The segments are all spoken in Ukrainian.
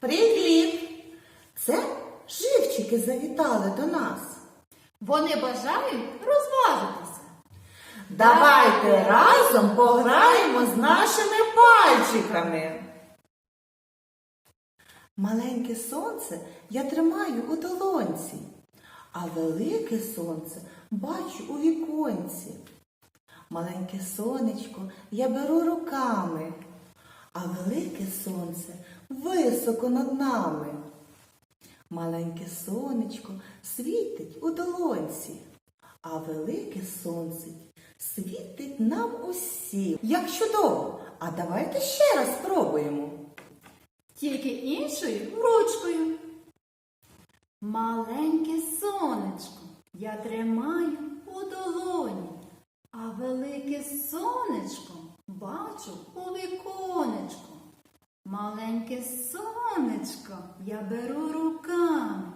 Привіт! Це живчики завітали до нас. Вони бажають розважитися. Давайте разом пограємо з нашими пальчиками. Маленьке сонце я тримаю у долонці, а велике сонце бачу у віконці. Маленьке сонечко я беру руками а велике сонце високо над нами. Маленьке сонечко світить у долонці, а велике сонце світить нам усім. Як чудово! А давайте ще раз спробуємо. Тільки іншою ручкою. Маленьке сонечко я тримаю у долоні, а велике сонечко бачу у віконечку. Маленьке сонечко я беру руками,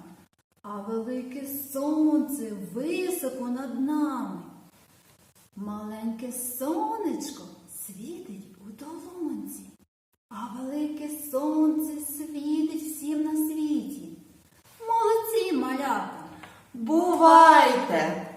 а велике сонце високо над нами. Маленьке сонечко світить у долонці, а велике сонце світить всім на світі. Молодці малята! Бувайте!